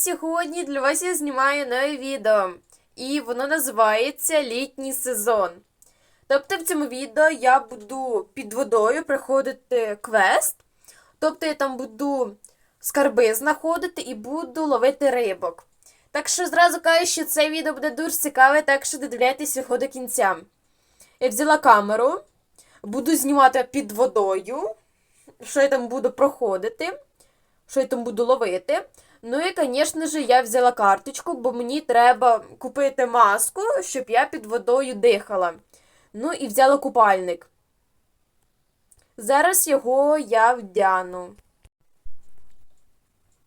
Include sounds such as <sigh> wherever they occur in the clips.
сьогодні для вас я знімаю нове відео. І воно називається Літній сезон. Тобто в цьому відео я буду під водою проходити квест. Тобто я там буду скарби знаходити і буду ловити рибок. Так що зразу кажу, що це відео буде дуже цікаве, так що додивляйтесь його до кінця. Я взяла камеру, буду знімати під водою, що я там буду проходити що я там буду ловити. Ну і, звісно ж, я взяла карточку, бо мені треба купити маску, щоб я під водою дихала. Ну і взяла купальник. Зараз його я вдяну.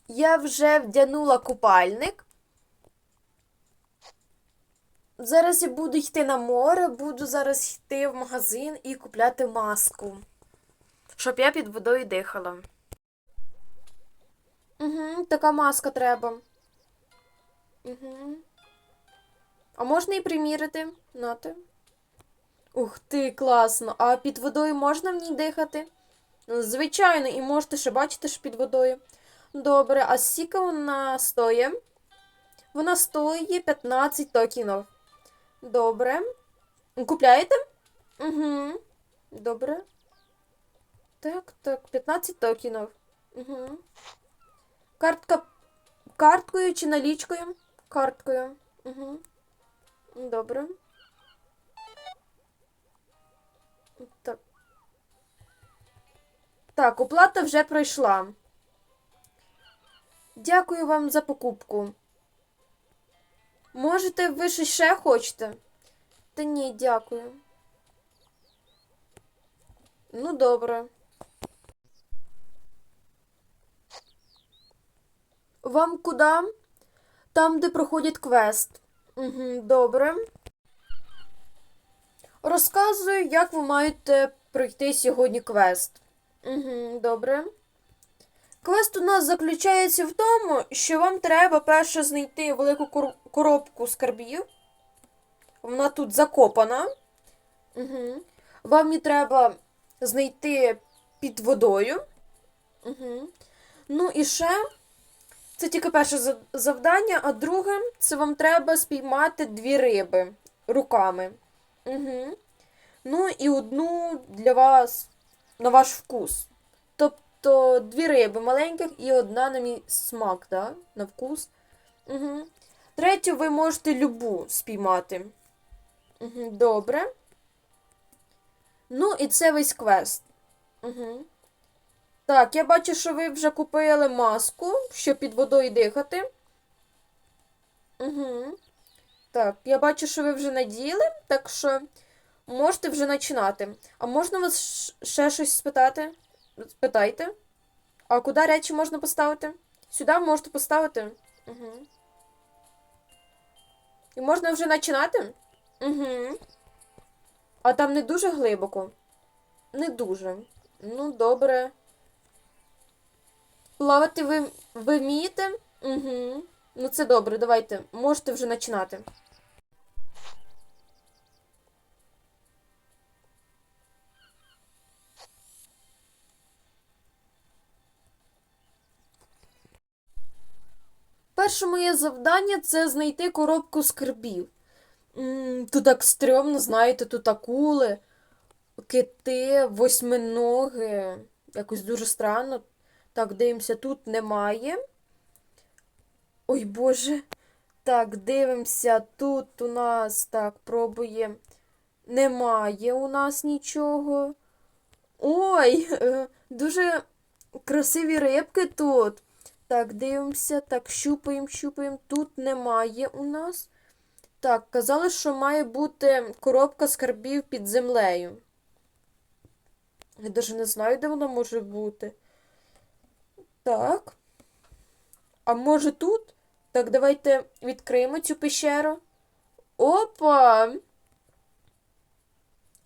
Я вже вдянула купальник. Зараз я буду йти на море, буду зараз йти в магазин і купляти маску, щоб я під водою дихала. Угу, така маска треба. Угу. А можна і примірити? Нати. Ух ти, класно. А під водою можна в ній дихати? Звичайно, і можете ще бачити, що під водою. Добре, а скільки вона стоїть? Вона стоїть 15 токенів. Добре. Купляєте? Угу. Добре. Так, так, 15 токенів. Угу. Картка карткою чи налічкою? Карткою. Угу. Добре. Так. Так, оплата вже пройшла. Дякую вам за покупку. Можете, ви щось ще хочете? Та ні, дякую. Ну, добре. Вам куди? Там, де проходить квест. Угу, Добре. Розказую, як ви маєте пройти сьогодні квест. Угу, Добре. Квест у нас заключається в тому, що вам треба перше знайти велику коробку скарбів. Вона тут закопана. Угу. Вам її треба знайти під водою. Угу. Ну і ще. Це тільки перше завдання, а друге це вам треба спіймати дві риби руками. Угу. Ну і одну для вас на ваш вкус. Тобто дві риби маленьких і одна на мій смак, да? на вкус. Угу. Третю ви можете любу спіймати. Угу. Добре. Ну, і це весь квест. Угу. Так, я бачу, що ви вже купили маску, щоб під водою дихати. Угу. Так, я бачу, що ви вже наділи, так що можете вже починати. А можна вас ще щось спитати? Спитайте. А куди речі можна поставити? Сюди можете поставити. Угу. І можна вже починати? Угу. А там не дуже глибоко? Не дуже. Ну, добре. Плавати ви, ви вмієте? Угу. Ну це добре, давайте. Можете вже починати. Перше моє завдання це знайти коробку скарбів. Тут так стрьомно, знаєте, тут акули, кити, восьминоги. Якось дуже странно. Так, дивимося, тут немає. Ой Боже. Так, дивимося, тут у нас так, пробує. Немає у нас нічого. Ой, <laughs> дуже красиві рибки тут. Так, дивимося, так, щупаємо, щупаємо. Тут немає у нас. Так, казали, що має бути коробка скарбів під землею. Я навіть не знаю, де вона може бути. Так. А може тут? Так, давайте відкриємо цю пещеру. Опа!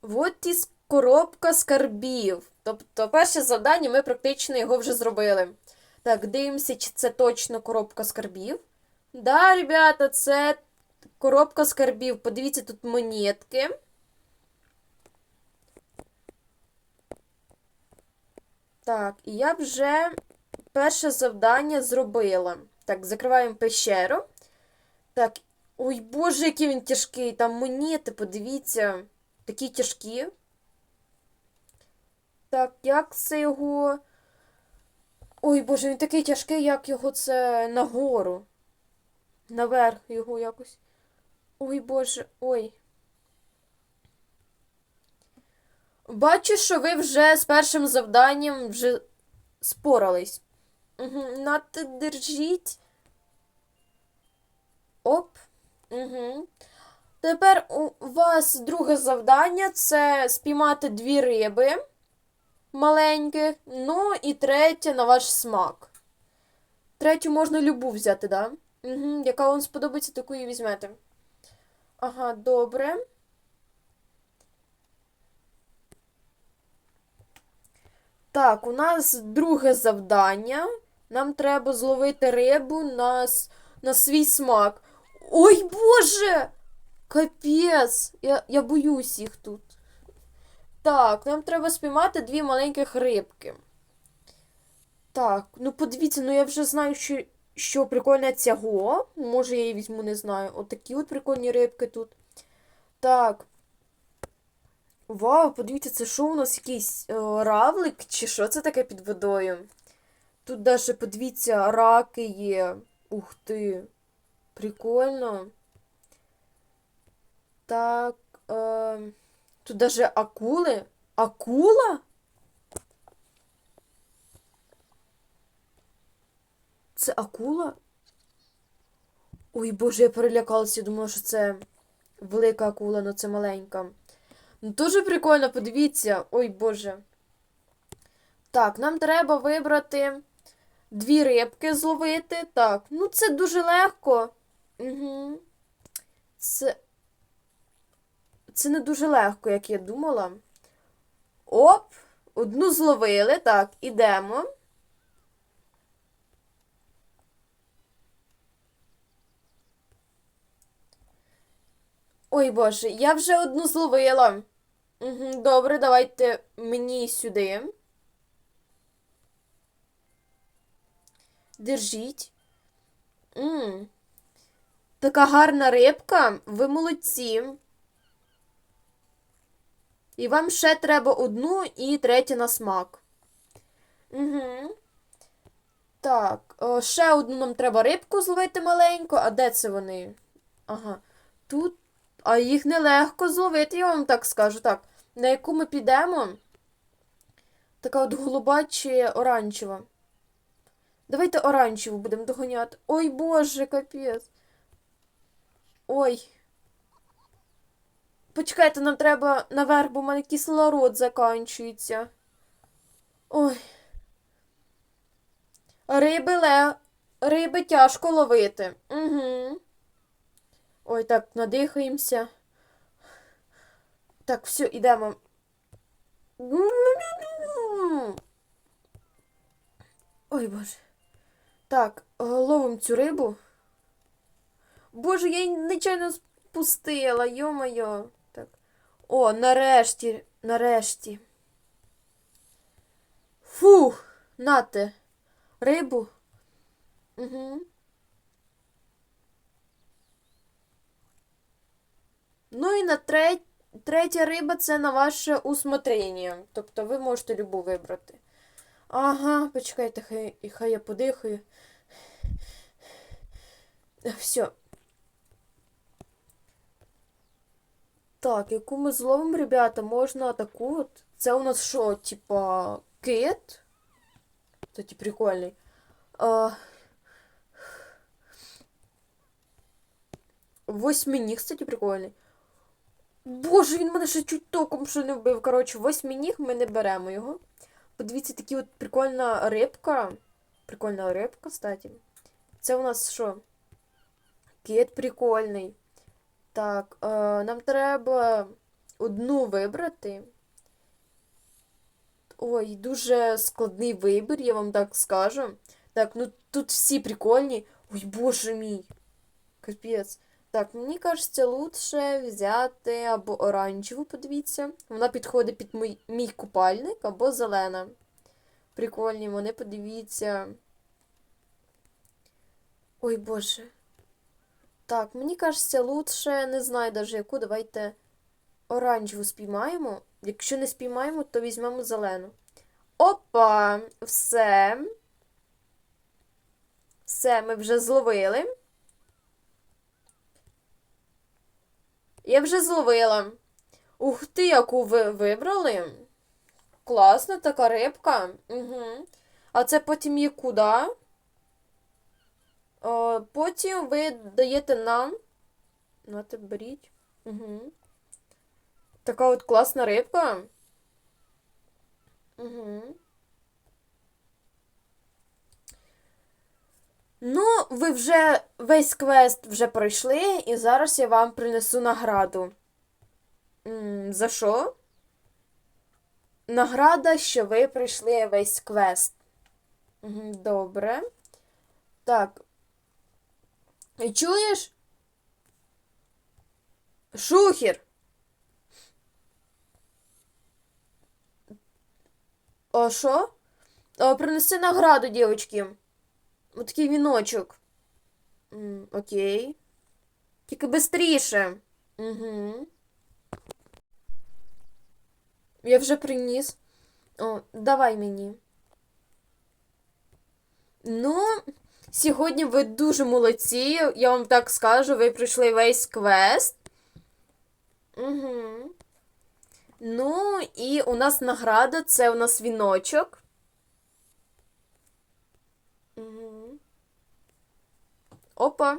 От і коробка скарбів. Тобто, перше завдання ми практично його вже зробили. Так, дивимося, чи це точно коробка скарбів. Да, ребята, це коробка скарбів. Подивіться, тут монетки. Так, і я вже перше завдання зробила. Так, закриваємо пещеру. Так. Ой, боже, який він тяжкий. Там монети, подивіться. Такі тяжкі. Так, як це його. Ой, боже, він такий тяжкий, як його це нагору. Наверх його якось. Ой, боже, ой. Бачу, що ви вже з першим завданням вже спорались. Угу. Нате держіть. Оп. Угу. Тепер у вас друге завдання це спіймати дві риби маленьких. Ну і третє на ваш смак. Третю можна любу взяти, да? Угу. Яка вам сподобається, таку і візьмете. Ага, добре. Так, у нас друге завдання. Нам треба зловити рибу на, на свій смак. Ой, Боже! Капець! Я, я боюсь їх тут. Так, нам треба спіймати дві маленьких рибки. Так, ну подивіться, ну я вже знаю, що, що прикольне цього. Може, я її візьму, не знаю. Отакі от прикольні рибки тут. Так. Вау, подивіться, це що у нас якийсь е, равлик, чи що це таке під водою? Тут даже, подивіться, раки є. Ух ти. Прикольно. Так. Е, тут даже акули. Акула? Це акула? Ой, боже, я перелякалася, думала, що це велика акула, але це маленька. Ну, дуже прикольно, подивіться. Ой, боже. Так, нам треба вибрати дві рибки зловити. Так, ну це дуже легко. Угу. Це. Це не дуже легко, як я думала. Оп, одну зловили. Так, ідемо. Ой боже, я вже одну зловила. Угу, добре, давайте мені сюди. Держіть. М. Така гарна рибка. Ви молодці. І вам ще треба одну і третю на смак. Угу. Так, о, ще одну нам треба рибку зловити маленьку. А де це вони? Ага. Тут. А їх нелегко зловити, я вам так скажу. Так, на яку ми підемо? Така от голуба чи оранжева. Давайте оранжеву будемо доганяти. Ой боже, капець. Ой. Почекайте, нам треба наверх, бо в мене кислород закінчується. Ой. Риби ле... Риби тяжко ловити. Угу. Ой, так, надихаємося. Так, все, ідемо. Ой, боже. Так, е, ловимо цю рибу. Боже, я її нечайно спустила, йо-моє. Так. О, нарешті, нарешті. Фух, нате. Рибу. Угу. Ну і на треть... третя риба це на ваше усмотрення. Тобто ви можете любу вибрати. Ага, почекайте, хай, хай я подихаю. Все. Так, яку ми зловимо, ребята, можна таку от. Це у нас що, типа, кит? Кстати, прикольний. А... Восьминіг, кстати, прикольний. Боже, він мене ще чуть током що не вбив. Коротше, восьминіг ми не беремо його. Подивіться, такі от прикольна рибка. Прикольна рибка, кстати. Це у нас що? Кит прикольний. Так, е, нам треба одну вибрати. Ой, дуже складний вибір, я вам так скажу. Так, ну тут всі прикольні. Ой, боже мій. Капець. Так, мені кажеться, лучше взяти або оранжеву, подивіться. Вона підходить під мій, мій купальник, або зелена. Прикольні, вони подивіться. Ой, боже. Так, мені кажеться, лучше, не знаю даже яку, давайте оранжеву спіймаємо. Якщо не спіймаємо, то візьмемо зелену. Опа! Все. Все, ми вже зловили. Я вже зловила. Ух ти, яку ви вибрали. Класна така рибка. Угу. А це потім її куди? О, потім ви даєте нам. Нате, беріть. Угу. Така от класна рибка. Угу. Ну, ви вже весь квест вже пройшли, і зараз я вам принесу награду. М, за що? Награда, що ви пройшли весь квест. Добре. Так. Чуєш? Шухер. О, що? О, принеси награду, дівчатки. Отакий віночок. М, окей. Тільки бистріше. Угу. Я вже приніс. О, давай мені. Ну, сьогодні ви дуже молодці. Я вам так скажу, ви пройшли весь квест. Угу. Ну, і у нас награда це у нас віночок. Угу. Опа.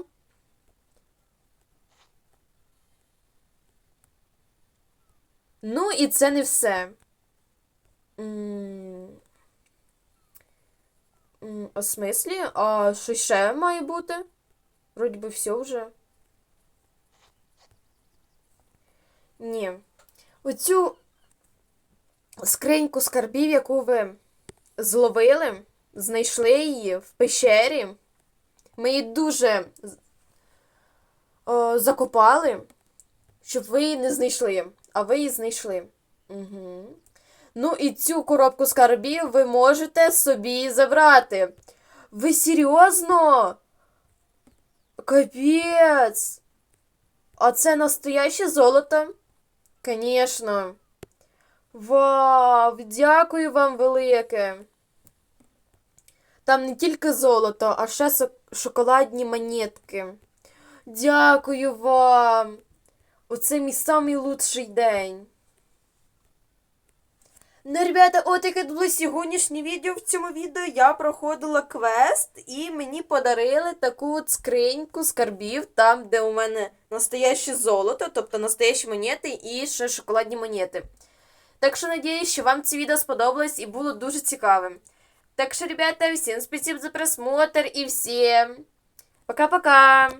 Ну, і це не все. А смислі? А що ще має бути? Вроді би все вже. Ні. Оцю скриньку скарбів, яку ви зловили, знайшли її в пещері. Ми її дуже о, закопали, щоб ви її не знайшли. А ви її знайшли. Угу. Ну і цю коробку скарбів ви можете собі забрати. Ви серйозно? Капець. А це настояще золото? Конечно. Вау, дякую вам велике. Там не тільки золото, а ще со- шоколадні монетки. Дякую вам. Оце мій самий день. Ну, ребята, от яке було сьогоднішнє відео. В цьому відео я проходила квест, і мені подарили таку от скриньку скарбів, там, де у мене настояще золото, тобто настоящі монети і ще шоколадні монети. Так що надіюсь, що вам це відео сподобалось і було дуже цікавим. Так что, ребята, всем спасибо за просмотр и всем пока-пока!